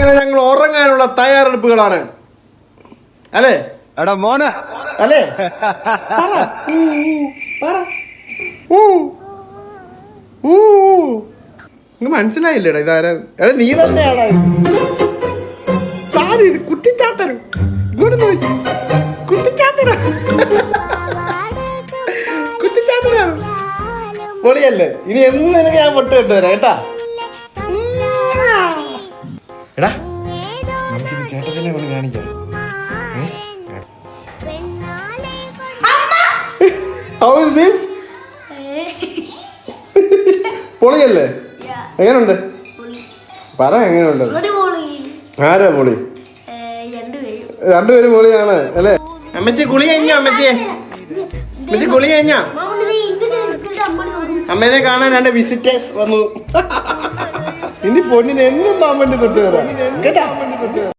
അങ്ങനെ ഞങ്ങൾ ഉറങ്ങാനുള്ള തയ്യാറെടുപ്പുകളാണ്. അല്ലേ? എടാ മോന. അല്ലേ? മനസ്സിലായില്ലേടാ ഇതാരാ? എടാ നീ തന്നെയാടാ ഇത്. കുട്ടിച്ചാത്തനും ഇങ്ങോട്ട് നോക്കി. കുട്ടിച്ചാത്തന. കുട്ടിച്ചാത്തനാണ്. പൊളിയല്ലേ? ഇനി എന്ന് നിനക്ക് ഞാൻ പൊട്ട് കെട്ടുവരാം കേട്ടാ? എടാ. നമുക്കിത് ചേട്ടത്തിനെ കൊണ്ട് കാണിക്കാം. ഹൗ ഇസ് ദിസ് പൊളിയല്ലേ? എങ്ങനുണ്ട്? പറ എങ്ങനെയുണ്ട് ആരാ പൊളി? രണ്ടുപേരും പൊളിയാണ് അല്ലേ? അമ്മച്ചി കുളി കഴിഞ്ഞോ അമ്മച്ചിയെ അമ്മച്ചി കുളി കഴിഞ്ഞോ? അമ്മേനെ കാണാൻ രണ്ട് വിസിറ്റേഴ്സ് വന്നു. ഇനി പൊന്നിന് എന്നും മാമന്റെ തൊട്ട് വരാം കേട്ടാ?